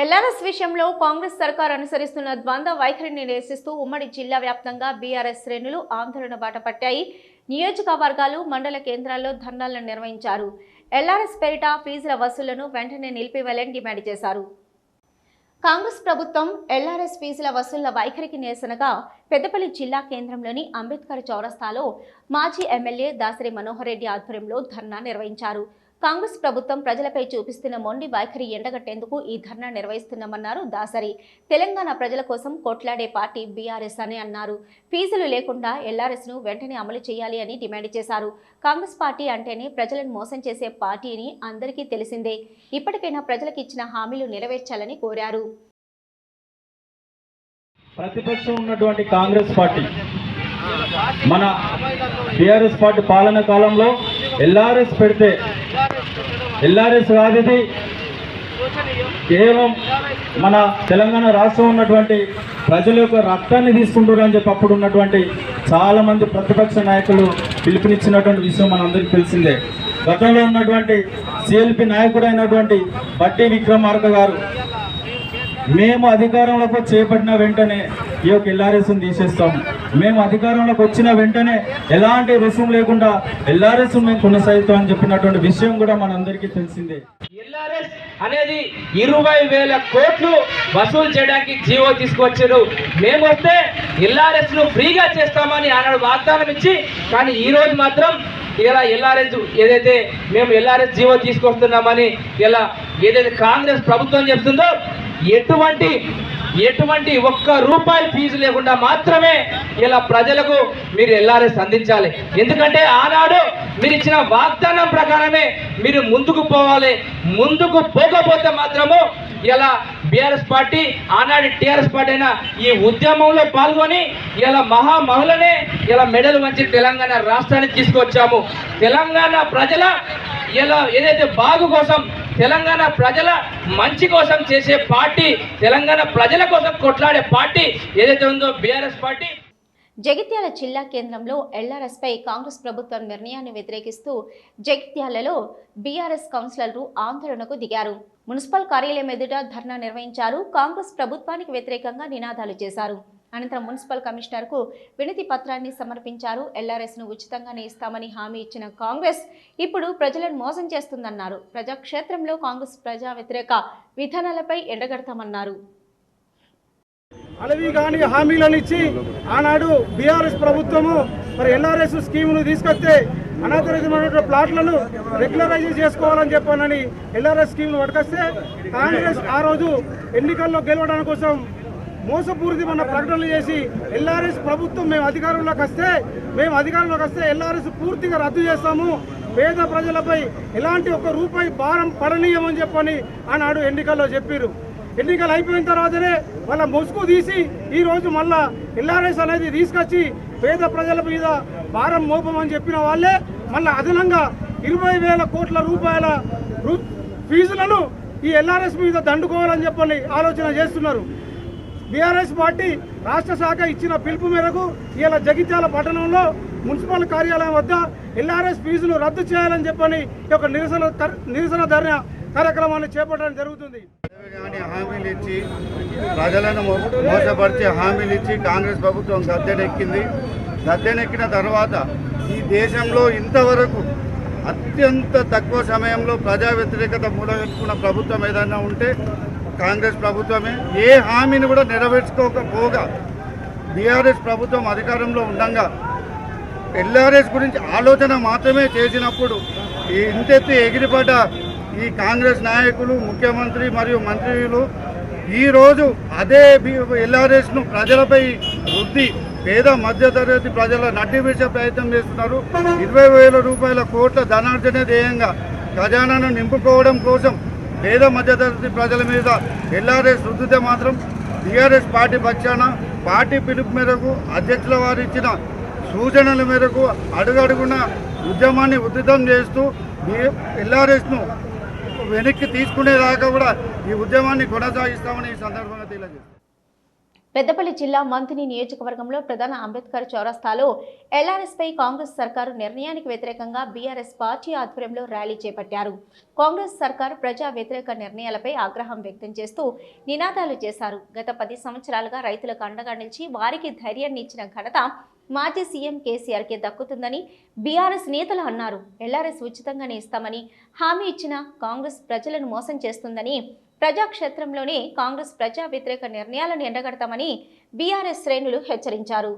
LRS విషయంలో కాంగ్రెస్ సర్కార్ అనుసరిస్తున్న ద్వంద్వ వైఖరిని నిరసిస్తూ ఉమ్మడి జిల్లా వ్యాప్తంగా బీఆర్ఎస్ శ్రేణులు ఆందోళన బాట పట్టాయి. నియోజకవర్గాలు మండల కేంద్రాల్లో ధర్నాలను నిర్వహించారు. ఎల్ఆర్ఎస్ పేరిట ఫీజుల వసూళ్ళను వెంటనే నిలిపివేయాలని డిమాండ్ చేశారు. కాంగ్రెస్ ప్రభుత్వం ఎల్ఆర్ఎస్ ఫీజుల వసూళ్ళ వైఖరికి నిరసనగా పెద్దపల్లి జిల్లా కేంద్రంలోని అంబేద్కర్ చౌరస్తాలో మాజీ ఎమ్మెల్యే దాసరి మనోహర్ రెడ్డి ఆధ్వర్యంలో ధర్నా నిర్వహించారు. కాంగ్రెస్ ప్రభుత్వం ప్రజలపై చూపిస్తున్న మొండి వైఖరి ఎండగట్టేందుకు ఈ ధర్నా నిర్వహిస్తున్నామన్నారు దాసరి. తెలంగాణ ప్రజల కోసం కొట్లాడే పార్టీ బీఆర్ఎస్ అని అన్నారు. ఫీజులు లేకుండా ఎల్ఆర్ఎస్ను వెంటనే అమలు చేయాలి అని డిమాండ్ చేశారు. కాంగ్రెస్ పార్టీ అంటేనే ప్రజలను మోసం చేసే పార్టీని అందరికీ తెలిసిందే. ఇప్పటికైనా ప్రజలకు ఇచ్చిన హామీలు నెరవేర్చాలని కోరారు. ప్రతిపక్షం ఉన్నటువంటి కాంగ్రెస్ పార్టీ మన టిఆర్ఎస్ పార్టీ పాలన కాలంలో ఎల్ఆర్ఎస్ పెడితే ఎల్ఆర్ఎస్ కాదు కేవలం మన తెలంగాణ రాష్ట్రం ఉన్నటువంటి ప్రజల యొక్క రక్తాన్ని తీసుకుంటున్నారు అని చెప్పి అప్పుడు ఉన్నటువంటి చాలా మంది ప్రతిపక్ష నాయకులు పిలుపునిచ్చినటువంటి విషయం మనందరికీ తెలిసిందే. గతంలో ఉన్నటువంటి సిఎల్పి నాయకుడు అయినటువంటి బట్టి విక్రమార్క గారు మేము అధికారంలోకి చేపట్టిన వెంటనే ఈ యొక్క ఎల్ఆర్ఎస్ని తీసేస్తాము. మేము అధికారంలోకి వచ్చిన వెంటనే ఎలాంటి రుసుము లేకుండా ఎల్ఆర్ఎస్ మేము కొనసాగుతాం అని చెప్పినటువంటి విషయం కూడా మనందరికీ తెలిసిందే. ఎల్ఆర్ఎస్ అనేది ఇరవై వేల కోట్లు వసూలు చేయడానికి జీవో తీసుకొచ్చారు మేము వస్తే ఎల్ఆర్ఎస్ను ఫ్రీగా చేస్తామని ఆనాడు వాగ్దానం ఇచ్చి కానీ ఈ రోజు మాత్రం ఇలా ఎల్ఆర్ఎస్ ఏదైతే మేము ఎల్ఆర్ఎస్ జీవో తీసుకొస్తున్నామని ఇలా ఏదైతే కాంగ్రెస్ ప్రభుత్వం చెప్తుందో ఎటువంటి ఎటువంటి ఒక్క రూపాయి ఫీజు లేకుండా మాత్రమే ఇలా ప్రజలకు మీరు ఎల్ఆర్ఎస్ అందించాలి. ఎందుకంటే ఆనాడు మీరు ఇచ్చిన వాగ్దానం ప్రకారమే మీరు ముందుకు పోవాలి. ముందుకు పోకపోతే మాత్రము ఇలా బీఆర్ఎస్ పార్టీ ఆనాడు టీఆర్ఎస్ పార్టీ అయినా ఈ ఉద్యమంలో పాల్గొని ఇలా మహామహులనే ఇలా మెడలు వంచి తెలంగాణ రాష్ట్రానికి తీసుకొచ్చాము. తెలంగాణ ప్రజల ఇలా ఏదైతే బాగు కోసం తెలంగాణ ప్రజల మంచి కోసం చేసే పార్టీ తెలంగాణ ప్రజల కోసం కొట్లాడే పార్టీ ఏదైతే ఉందో బీఆర్ఎస్ పార్టీ. జగిత్యాల జిల్లా కేంద్రంలో ఎల్ఆర్ఎస్పై కాంగ్రెస్ ప్రభుత్వం నిర్ణయాన్ని వ్యతిరేకిస్తూ జగిత్యాలలో బీఆర్ఎస్ కౌన్సిలర్లు ఆందోళనకు దిగారు. మున్సిపల్ కార్యాలయం ఎదుట ధర్నా నిర్వహించారు. కాంగ్రెస్ ప్రభుత్వానికి వ్యతిరేకంగా నినాదాలు చేశారు. అనంతరం మున్సిపల్ కమిషనర్కు వినతి పత్రాన్ని సమర్పించారు. ఎల్ఆర్ఎస్ను ఉచితంగానే ఇస్తామని హామీ ఇచ్చిన కాంగ్రెస్ ఇప్పుడు ప్రజలను మోసం చేస్తుందన్నారు. ప్రజాక్షేత్రంలో కాంగ్రెస్ ప్రజా వ్యతిరేక విధానాలపై ఎండగడతామన్నారు. అలవి కాని హామీలను ఇచ్చి ఆనాడు బీఆర్ఎస్ ప్రభుత్వము మరి ఎల్ఆర్ఎస్ స్కీమ్ను తీసుకొస్తే అనాథరితమైన ప్లాట్లను రెగ్యులరైజ్ చేసుకోవాలని చెప్పానని ఎల్ఆర్ఎస్ స్కీమ్ను పట్టుకొస్తే కాంగ్రెస్ ఆ రోజు ఎన్నికల్లో గెలవడానికి కోసం మోసపూరితమైన ప్రకటనలు చేసి ఎల్ఆర్ఎస్ ప్రభుత్వం మేము అధికారంలోకి వస్తే మేము అధికారంలోకి వస్తే ఎల్ఆర్ఎస్ పూర్తిగా రద్దు చేస్తాము. పేద ప్రజలపై ఎలాంటి ఒక్క రూపాయి భారం పడనీయమని చెప్పని ఆనాడు ఎన్నికల్లో చెప్పారు ఎన్నికలు అయిపోయిన తర్వాతనే వాళ్ళ ముసుగు తీసి ఈరోజు మళ్ళా ఎల్ఆర్ఎస్ అనేది తీసుకొచ్చి పేద ప్రజల మీద భారం మోపమని చెప్పిన వాళ్ళే మళ్ళీ అదనంగా ఇరవై వేల కోట్ల రూపాయల రు- ఫీజులను ఈ ఎల్ఆర్ఎస్ మీద దండుకోవాలని చెప్పని ఆలోచన చేస్తున్నారు. బీఆర్ఎస్ పార్టీ రాష్ట్ర శాఖ ఇచ్చిన పిలుపు మేరకు ఇలా జగిత్యాల పట్టణంలో మున్సిపల్ కార్యాలయం వద్ద ఎల్ఆర్ఎస్ ఫీజులు రద్దు చేయాలని చెప్పని ఈ యొక్క నిరసన నిరసన ధర్నా కార్యక్రమాన్ని చేపట్టడం జరుగుతుంది. హామీలు ఇచ్చి ప్రజలను మోసపరిచే హామీలు ఇచ్చి కాంగ్రెస్ ప్రభుత్వం గద్దెనెక్కింది. గద్దెనెక్కిన తర్వాత ఈ దేశంలో ఇంతవరకు అత్యంత తక్కువ సమయంలో ప్రజా వ్యతిరేకత మూడగట్టుకున్న ప్రభుత్వం ఏదైనా ఉంటే కాంగ్రెస్ ప్రభుత్వమే ఏ హామీని కూడా నెరవేర్చుకోకపోగా బీఆర్ఎస్ ప్రభుత్వం అధికారంలో ఉండగా ఎల్ఆర్ఎస్ గురించి ఆలోచన మాత్రమే చేసినప్పుడు ఈ ఇంతెత్తి ఎగిరిపడ్డ ఈ కాంగ్రెస్ నాయకులు ముఖ్యమంత్రి మరియు మంత్రులు ఈరోజు అదే ఎల్ఆర్ఎస్ను ప్రజలపై వృద్ధి పేద మధ్యతరగతి ప్రజల నడ్డి వేసే ప్రయత్నం చేస్తున్నారు. ఇరవై వేల రూపాయల కోట్ల ధనార్జన ధ్యేయంగా ఖజానాను నింపుకోవడం కోసం పేద మధ్యతరగతి ప్రజల మీద ఎల్ఆర్ఎస్ రుద్దితే మాత్రం టీఆర్ఎస్ పార్టీ పక్షాన పార్టీ పిలుపు మేరకు అధ్యక్షుల వారు ఇచ్చిన సూచనల మేరకు అడుగడుగున ఉద్యమాన్ని ఉధృతం చేస్తూ ఎల్ఆర్ఎస్ను వెనక్కి తీసుకునేదాకా కూడా ఈ ఉద్యమాన్ని కొనసాగిస్తామని ఈ సందర్భంగా తెలియజేస్తాం పెద్దపల్లి జిల్లా మంతిని నియోజకవర్గంలో ప్రధాన అంబేద్కర్ చౌరస్తాలో ఎల్ఆర్ఎస్పై కాంగ్రెస్ సర్కారు నిర్ణయానికి వ్యతిరేకంగా బీఆర్ఎస్ పార్టీ ఆధ్వర్యంలో ర్యాలీ చేపట్టారు. కాంగ్రెస్ సర్కారు ప్రజా వ్యతిరేక నిర్ణయాలపై ఆగ్రహం వ్యక్తం చేస్తూ నినాదాలు చేశారు. గత పది సంవత్సరాలుగా రైతులకు అండగా నిలిచి వారికి ధైర్యాన్ని ఇచ్చిన ఘనత మాజీ సీఎం కేసీఆర్కే దక్కుతుందని బీఆర్ఎస్ నేతలు అన్నారు. ఎల్ఆర్ఎస్ ఉచితంగానే ఇస్తామని హామీ ఇచ్చిన కాంగ్రెస్ ప్రజలను మోసం చేస్తుందని ప్రజాక్షేత్రంలోనే కాంగ్రెస్ ప్రజా వ్యతిరేక నిర్ణయాలను ఎండగడతామని బీఆర్ఎస్ శ్రేణులు హెచ్చరించారు.